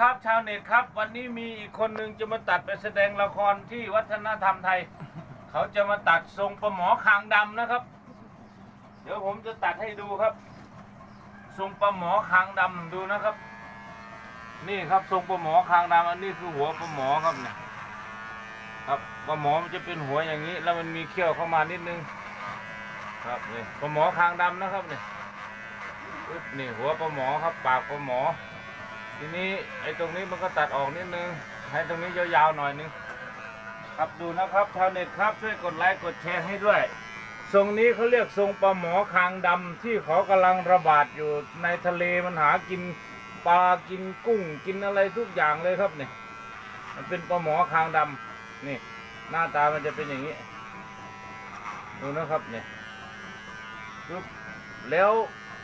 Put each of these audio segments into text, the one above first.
ครับ ชาวเน็ตครับ วันนี้มีอีกคนหนึ่งจะมาตัดไปแสดงละครที่วัฒนธรรมไทย เขาจะมาตัดทรงประหมอคางดำนะครับ เดี๋ยวผมจะตัดให้ดูครับ ทรงประหมอคางดำดูนะครับ นี่ครับทรงประหมอคางดำอันนี้คือหัวประหมอครับเนี่ยครับประหมอมันจะเป็นหัวอย่างนี้ แล้วมันมีเขี้ยวเข้ามานิดนึง ครับนี่ประหมอคางดำนะครับเนี่ยปึ๊บนี่หัวประหมอครับ ปากประหมอ ทีนี้ไอ้ตรงนี้มันก็ตัดออกนิดนึง ให้ตรงนี้ยาวๆหน่อยนึง ครับดูนะครับชาวเน็ตครับช่วยกดไลค์กดแชร์ให้ด้วย ทรงนี้เขาเรียกทรงปลาหมอคางดำที่เขากำลังระบาดอยู่ในทะเลมันหากินปลากินกุ้งกินอะไรทุกอย่างเลยครับเนี่ยมันเป็นปลาหมอคางดำนี่ หน้าตามันจะเป็นอย่างนี้ ดูนะครับเนี่ยแล้ว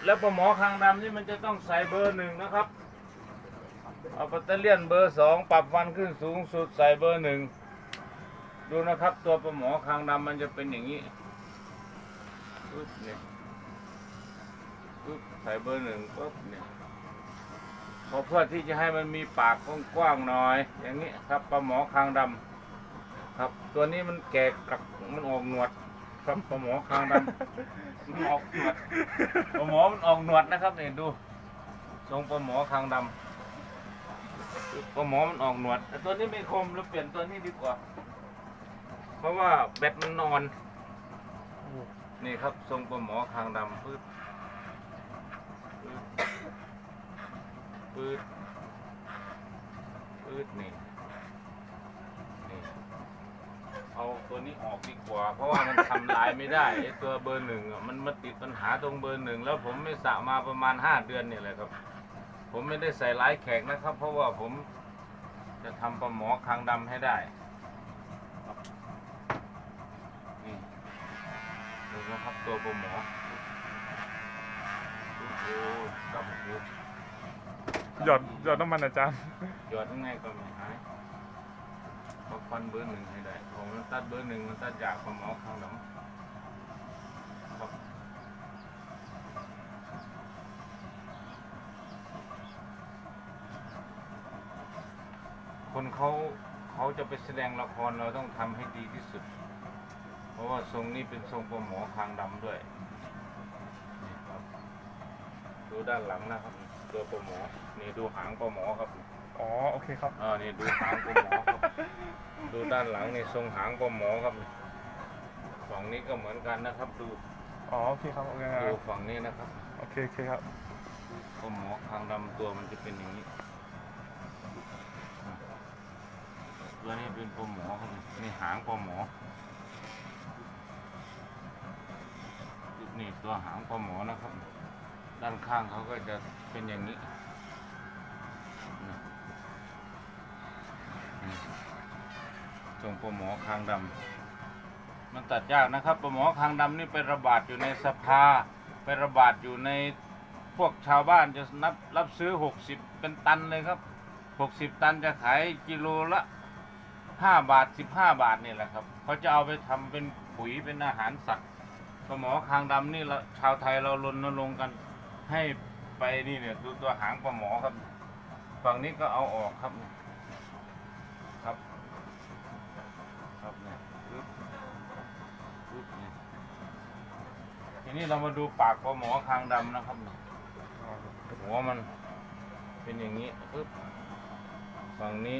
แล้วปลาหมอคางดำนี่มันจะต้องใส่เบอร์หนึ่งนะครับ เอาปัตเตอร์เลียนเบอร์สองปรับฟันขึ้นสูงสุดใส่เบอร์หนึ่งดูนะครับ ตัวปลาหมอคางดำมันจะเป็นอย่างนี้ปึ๊บเนี่ยปึ๊บใส่เบอร์หนึ่งปึ๊บเนี่ยพอเพื่อที่จะให้มันมีปากกว้างๆหน่อย อย่างนี้ครับปลาหมอคางดำครับ ตัวนี้มันแก่กักมันออกหนวดครับปลาหมอคางดำมันออกหนวดปลาหมอมันออกหนวดนะครับเนี่ยดูทรงปลาหมอคางดำ ปลาหมอมันออกหนวดแต่ตัวนี้ไม่คมเราเปลี่ยนตัวนี้ดีกว่า เพราะว่าแบตมันนอน นี่ครับทรงปลาหมอคางดำพืดพืดพืดพืดนี่นี่ เอาตัวนี้ออกดีกว่า เพราะว่ามันทำลายไม่ได้ไอตัวเบอร์หนึ่งอะมันมาติดปัญหาตรงเบอร์หนึ่งแล้วผมไม่สระมาประมาณห้าเดือนนี่แหละครับ ผมไม่ได้ใส่ร้ายแขกนะครับ เพราะว่าผมจะทำปลาหมอคางดำให้ได้ครับนี่ดูนะครับตัวปลาหมอโอ้โหดำโอ้หยอดหยอดน้ำมันอาจารย์หยอดยังไงก็ไม่หายเพราะฟันเบอร์หนึ่งให้ได้ผมมันตัดเบอร์หนึ่งมันตัดยากปลาหมอคางดำครับ คนเขาเขาจะไปแสดงละครเราต้องทำให้ดีที่สุด เพราะว่าทรงนี้เป็นทรงปลาหมอคางดำด้วยนี่ครับดูด้านหลังนะครับตัวปลาหมอนี่ดูหางปลาหมอครับอ๋อโอเคครับ อ่านี่ดูหางปลาหมอครับ ดูด้านหลังนี่ทรงหางปลาหมอครับฝั่งนี้ก็เหมือนกันนะครับ ดูอ๋อโอเคครับโอเคคดูรับฝั่งนี้นะครับโอเคโอเคครับปลาหมอคางดำตัวมันจะเป็นอย่างนี้อะ ตัวนี้เป็นปลาหมอครับนี่หางปลาหมอนี่ตัวหางปลาหมอนะครับ ด้านข้างเขาก็จะเป็นอย่างนี้นะนี่ทรงปลาหมอคางดำมันตัดยากนะครับปลาหมอคางดำนี่ไประบาดอยู่ในสภา ไประบาดอยู่ในพวกชาวบ้านจะนับรับซื้อ 60 เป็นตันเลยครับ 60 ตันจะขายกิโลละ 5บาท15บห้าบาทนี่แหละครับเขาจะเอาไปทำเป็นปุ๋ยเป็นอาหารสัตว์ปลาหมอคางดำนี่เราชาวไทยเรารณรงค์กัน ให้ไปนี่เนี่ยดูตัวหางปลาหมอครับ ฝั่งนี้ก็เอาออกครับ ครับ ครับเนี่ยปึ๊บปึ๊บเนี่ยทีนี้เรามาดูปากปลาหมอคางดำนะครับหัวมันเป็นอย่างนี้ปึ๊บฝั่งนี้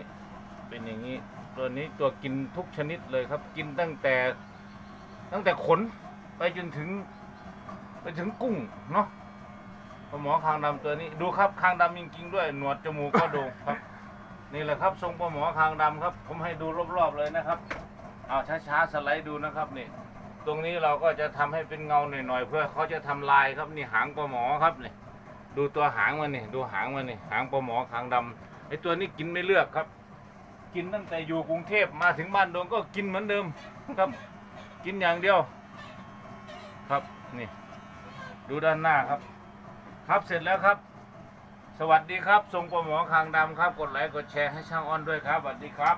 เป็นอย่างนี้ ตัวนี้ตัวกินทุกชนิดเลยครับ กินตั้งแต่ตั้งแต่ขนไปจนถึง ไปถึงกุ้งเนาะปลาหมอคางดำตัวนี้ดูครับคางดำจริงๆด้วย หนวดจมูกก็โด่งครับ นี่แหละครับทรงปลาหมอคางดำครับ ผมให้ดูรอบๆเลยนะครับเอาช้าๆสไลด์ดูนะครับนี่ ตรงนี้เราก็จะทำให้เป็นเงาหน่อยๆเพื่อเขาจะทำลายครับนี่หางปลาหมอครับนี่ดูตัวหางมันนี่ดูหางมันนี่หางปลาหมอคางดำไอตัวนี้กินไม่เลือกครับ กินตั้งแต่อยู่กรุงเทพมาถึงบ้านดงก็กินเหมือนเดิมครับ กินอย่างเดียว ครับนี่ ดูด้านหน้าครับ ครับเสร็จแล้วครับ สวัสดีครับทรงปลาหมอคางดำครับ กดไลค์กดแชร์ให้ช่างอ้อนด้วยครับสวัสดีครับ